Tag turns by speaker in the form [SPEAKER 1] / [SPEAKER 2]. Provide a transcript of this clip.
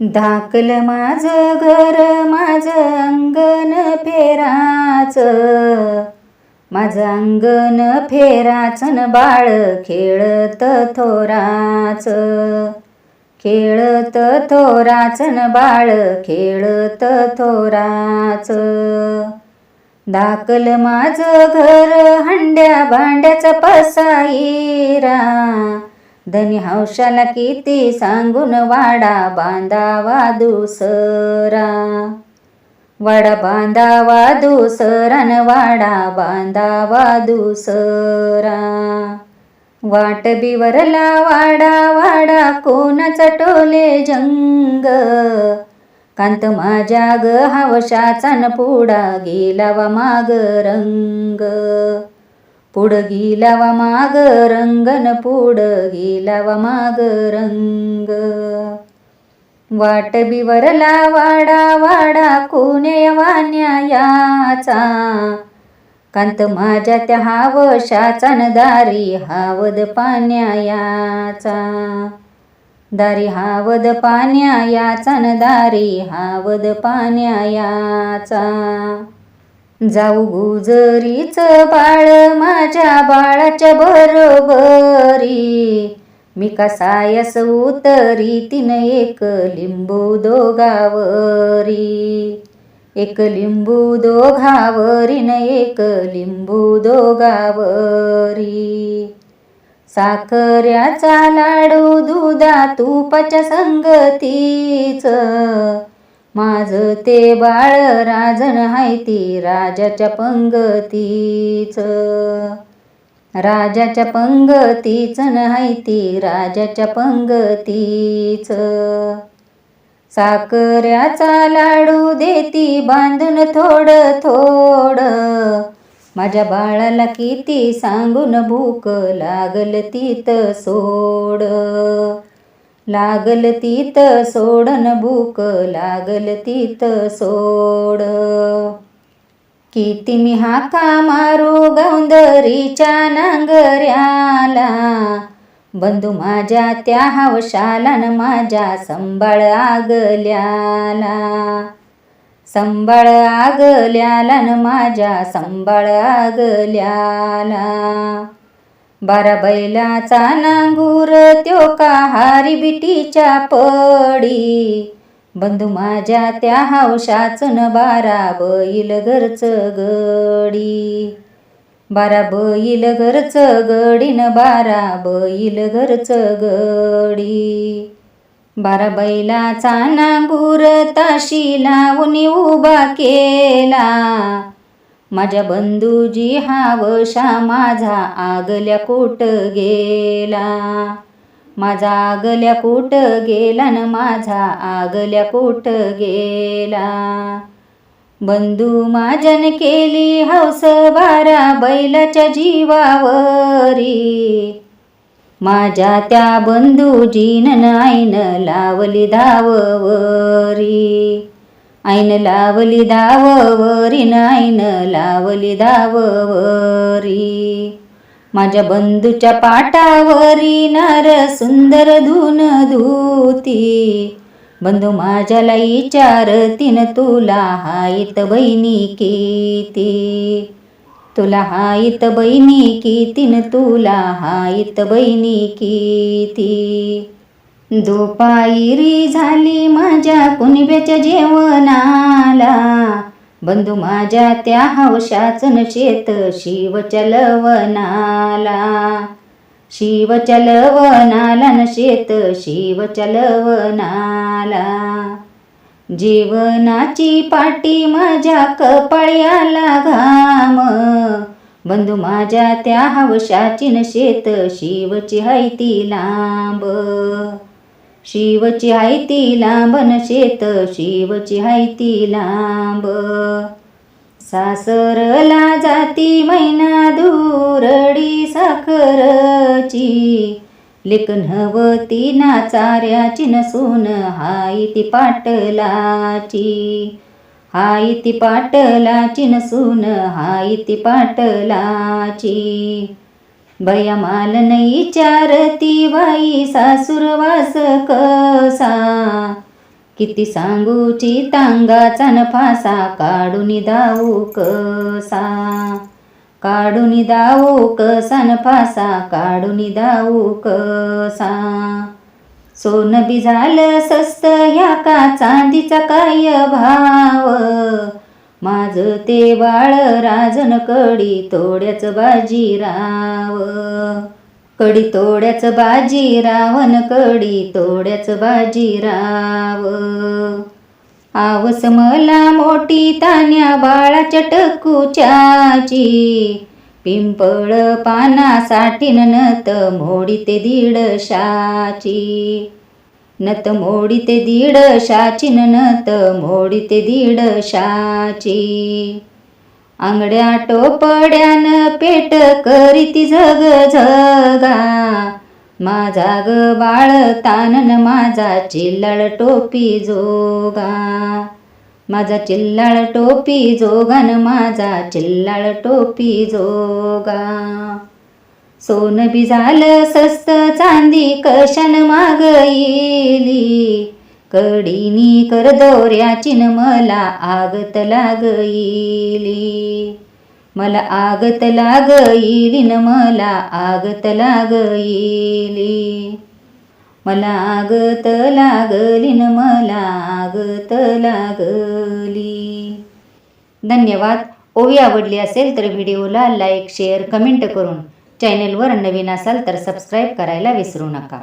[SPEAKER 1] धाकल माझ घर माझ अंगण फेराच. माझ अंगण फेराच न बाळ खेळत थोराच. खेळत थोराच न बाळ खेळत थोराच. दाकल माझ घर हंड्या भांड्याचं पसाईरा धनी हौशाला किती सांगून वाडा बांधावा दुसरा. वाडा बांधावा दुसरा वाडा बांधावा दुसरा. वाट बिवरला वाडा वाडा कोणाचा टोले जंग. कांत माझ्या ग हवशाचा न पुडा गेला वा माग रंग. पुढं गेलावा माग रंगन पुढं गेला माग रंग. वाट बिवरला वाडा वाडा कोण्या वान्यायाचा कांत माझ्या त्या हावशाचा न दारी हावद पाण्यायाचा. दारी हावद पाण्यायाचा न दारी हावद पाण्यायाचा. जाऊ गुजरीच बाळ माझ्या बाळाच्या बरोबरी. मी कसायस उतरी तिन एक लिंबू दोगावरी एक लिंबू दोघावरीन एक लिंबू दोगावरी साखऱ्याचा लाडू दुधा तुपाच्या संगतीच माझ ते बाळ राजन हाय ती राजाच्या पंगतीच. राजाच्या पंगतीच हाय ती राजाच्या पंगतीच. साखऱ्याचा लाडू देती बांधून थोडं थोडं. माझ्या बाळाला किती सांगून भूक लागल तीत सोड. लागल तीत सोडन भूक लागल तीत सोड. किती मी हाका मारू गौंदरीच्या नांगऱ्याला. बंधू माझ्या त्या हवशाला न माझ्या संभाळ आगल्याला. संभाळ आगल्याला न माझ्या संभाळ आगल्याला. बारा बैलाचा नांगूर त्यो का हारी बिटीच्या पडी. बंधू माझ्या त्या हौशाच न बारा बैल घरच गडी. बारा बैल घरच गडीन बारा बैल घरच गडी. बारा बैलाचा नांगूर ताशी लावून उभा केला. माझ्या बंधूजी हा वशा माझा आगल्या कोट गेला. माझा आगल्या कोट गेला न माझा आगल्या कोट गेला. बंधू माझ्यान केली हौस बारा बैलाच्या जीवावरी. माझ्या त्या बंधूजीन आईन लावली धाववरी. ऐन लावली दाववरी ऐन लावली दाववरी. माझ्या बंधूच्या पाटावरी नार सुंदर धून धुती. बंधू माझ्याला विचारतीन तुला हायत बहिणी किती? तुला हायत बहिणी कितीन? तुला हायत बहिणी किती? दुपायरी झाली माझ्या कुणब्याच्या जेवणाला. बंधू माझ्या त्या हौशाचन शेत शिवचलवनाला शिवचलवनाला न शेत शिवचलवनाला जीवनाची जेवणाची पाटी माझ्या कपाळ्याला घाम. बंधू माझ्या त्या हवशाची न शेत शिवची हायती लांब. शिवची हायती लांब न शेत शिवची हायती लांब. सासरला जाती मैना दुरडी साखरची. लेखनवती नाचाऱ्याची नसून हाय ती पाटलाची. हाय ती पाटलाची नसून हाय ती पाटलाची. भयमाल नाही चारती बाई सासूरवास कसा? किती सांगूची तांगाचा नफासा काढून दाऊ कसा? काढून दाऊ कसा नफासा काढून दाऊ कसा? सोन बी झालं सस्त ह्या का चांदीचा काय भाव? माझं ते बाळ राजन कडी तोड्याच बाजीराव कडी तोड्याच बाजीरावन कडी तोड्याच बाजीराव आवस मला मोठी तान्या बाळाच्या टकूच्याची. पिंपळ पानासाठी नत मोडी ते दीडशाची. नत मोडी ते दीडशाची नत मोडी ते दीडशाची आंगड्या टोपड्यान पेट करीती झग झगा. माझा ग बाळ तानन माझा चिल्लाळ टोपी जोगा. माझा चिल्लाळ टोपी जोगान माझा चिल्लाळ टोपी जोगा. सोन बी झालं सस्त चांदी कशान माग येली कडीनी कर दोऱ्याची मला आगत लाग येली मला आगत लाग येली न मला आगत लाग येली मला आगत लागली न मला आगत लागली. धन्यवाद. ओवी आवडली असेल तर व्हिडिओला लाईक शेअर कमेंट करून चॅनेलवर नवीन असाल तर सबस्क्राईब करायला विसरू नका.